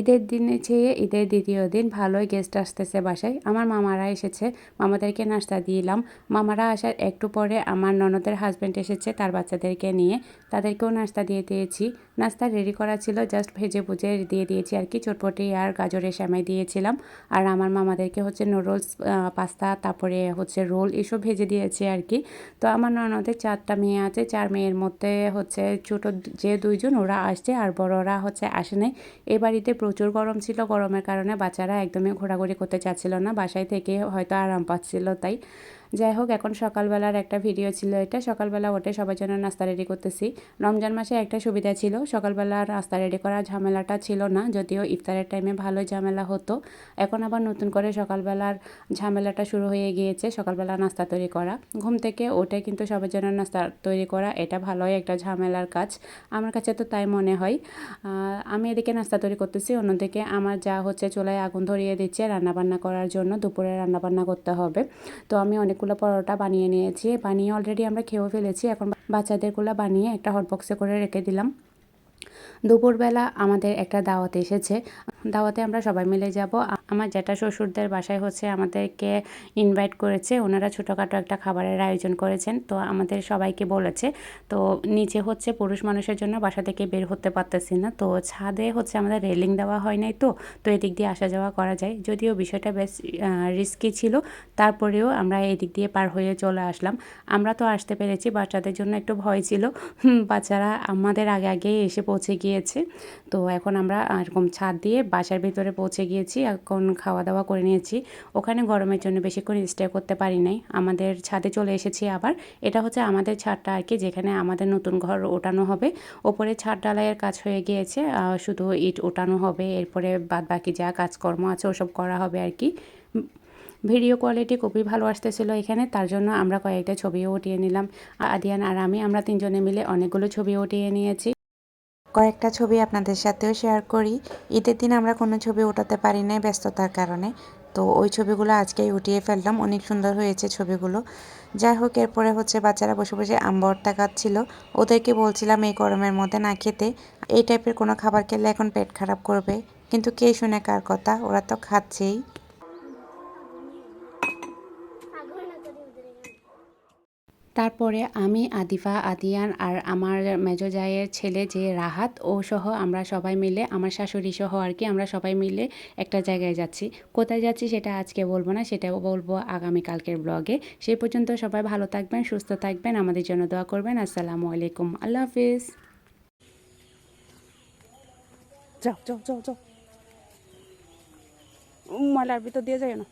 ঈদের দিনে চেয়ে ঈদের দ্বিতীয় দিন ভালোই গেস্ট আসতেছে বাসায়। আমার মামারা এসেছে, মামাদেরকে নাস্তা দিলাম মামারা আসার একটু পরে আমার ননদের হাজব্যান্ড এসেছে তার বাচ্চাদেরকে নিয়ে। তাদেরকেও নাস্তা দিয়ে দিয়েছি। নাস্তা রেডি করা ছিল জাস্ট ভেজে ভুজে দিয়ে দিয়েছি আর কি, চটপটি আর গাজরের শ্যামাই দিয়েছিলাম। আর আমার মামাদেরকে হচ্ছে নুডলস পাস্তা তারপরে হচ্ছে রোল এসব ভেজে দিয়েছি আর কি। তো আমার ননদের চারটা মেয়ে আছে, চার মেয়ের মধ্যে হচ্ছে ছোটো যে দুইজন ওরা আসছে আর বড়রা হচ্ছে আসে নাই। এ বাড়িতে প্রচুর গরম ছিল, গরমের কারণে বাচ্চারা একদমই ঘোরাঘুরি করতে চাচ্ছিল না। বাসায় থেকে হয়তো আরাম পাচ্ছিল, তাই যাই হোক এখন সকালবেলার একটা ভিডিও ছিল এটা। সকালবেলা ওঠে সবার জন্য নাস্তা রেডি করতেছি। রমজান মাসে একটা সুবিধা ছিল সকালবেলা নাস্তা রেডি করার ঝামেলাটা ছিল না, যদিও ইফতারের টাইমে ভালো ঝামেলা হতো। এখন আবার নতুন করে সকালবেলার ঝামেলাটা শুরু হয়ে গিয়েছে, সকালবেলা নাস্তা তৈরি করা। ঘুম থেকে ওঠে কিন্তু সবার জন্য নাস্তা তৈরি করা, এটা ভালোই একটা ঝামেলার কাজ। আমার কাছে তো তাই মনে হয়। আমি এদিকে নাস্তা তৈরি করতেছি, অন্যদিকে আমার যা হচ্ছে চুলায় আগুন ধরিয়ে দিচ্ছে রান্নাবান্না করার জন্য, দুপুরে রান্নাবান্না করতে হবে। তো আমি অনেক অনেকগুলো পরোটা বানিয়ে নিয়েছি। বানিয়ে অলরেডি আমরা খেয়েও ফেলেছি। এখন বাচ্চাদেরগুলো বানিয়ে একটা হটবক্সে করে রেখে দিলাম। দুপুরবেলা আমাদের একটা দাওয়াত এসেছে। দাওয়াতে আমরা সবাই মিলে যাব। আমার জ্যাঠা শ্বশুরদের বাসায় হচ্ছে আমাদেরকে ইনভাইট করেছে। ওনারা ছোটোখাটো একটা খাবারের আয়োজন করেছেন। তো আমাদের সবাইকে বলেছে। তো নিচে হচ্ছে পুরুষ মানুষের জন্য বাসা থেকে বের হতে পারতেছি না। তো ছাদে হচ্ছে আমাদের রেলিং দেওয়া হয় নাই তো। তো এদিক দিয়ে আসা যাওয়া করা যায়। যদিও বিষয়টা বেশ রিস্কি ছিল। তারপরেও আমরা এদিক দিয়ে পার হয়ে চলে আসলাম। আমরা তো আসতে পেরেছি। বাচ্চাদের জন্য একটু ভয় ছিল। বাচ্চারা আমাদের আগে আগে এসে পৌঁছে গিয়েছে তো এখন আমরা এরকম ছাদ দিয়ে বাসার ভিতরে পৌঁছে গিয়েছি। এখন খাওয়া দাওয়া করে নিয়েছি। ওখানে গরমের জন্য বেশিক্ষণ স্টে করতে পারি নাই। আমাদের ছাদে চলে এসেছি আবার। এটা হচ্ছে আমাদের ছাদটা আর কি, যেখানে আমাদের নতুন ঘর ওঠানো হবে। ওপরে ছাদ ডালাইয়ের কাজ হয়ে গিয়েছে। শুধু ইট ওঠানো হবে। এরপরে বাদ বাকি যা কাজকর্ম আছে ওসব করা হবে আর কি। ভিডিও কোয়ালিটি খুবই ভালো আসতেছিল এখানে। তার জন্য আমরা কয়েকটা ছবিও উঠিয়ে নিলাম। আদিয়ান আর আমি, আমরা তিনজনে মিলে অনেকগুলো ছবি উঠিয়ে নিয়েছি। কয়েকটা ছবি আপনাদের সাথেও শেয়ার করি। ঈদের দিন আমরা কোনো ছবি ওঠাতে পারি নাই ব্যস্ততার কারণে। তো ওই ছবিগুলো আজকেই উঠিয়ে ফেললাম। অনেক সুন্দর হয়েছে ছবিগুলো। যাই হোক, এরপরে হচ্ছে বাচ্চারা বসে বসে আম্বরটা খাচ্ছিল। ওদেরকে বলছিলাম, এই গরমের মধ্যে না খেতে। এই টাইপের কোনো খাবার খেলে এখন পেট খারাপ করবে। কিন্তু কে শুনে কার কথা? ওরা তো খাচ্ছেই। তারপরে আমি, আদিফা, আদিয়ান আর আমার মেজো জায়ের ছেলে যে রাহাত, ও সহ আমরা সবাই মিলে, আমার শাশুড়ি সহ আর কি আমরা সবাই মিলে একটা জায়গায় যাচ্ছি। কোথায় যাচ্ছি সেটা আজকে বলব না, সেটাও বলব আগামীকালকের ব্লগে। সেই পর্যন্ত সবাই ভালো থাকবেন, সুস্থ থাকবেন, আমাদের জন্য দোয়া করবেন। আসসালামু আলাইকুম, আল্লাহ হাফিজ। ময়লার ভিতর দিয়ে যাই না।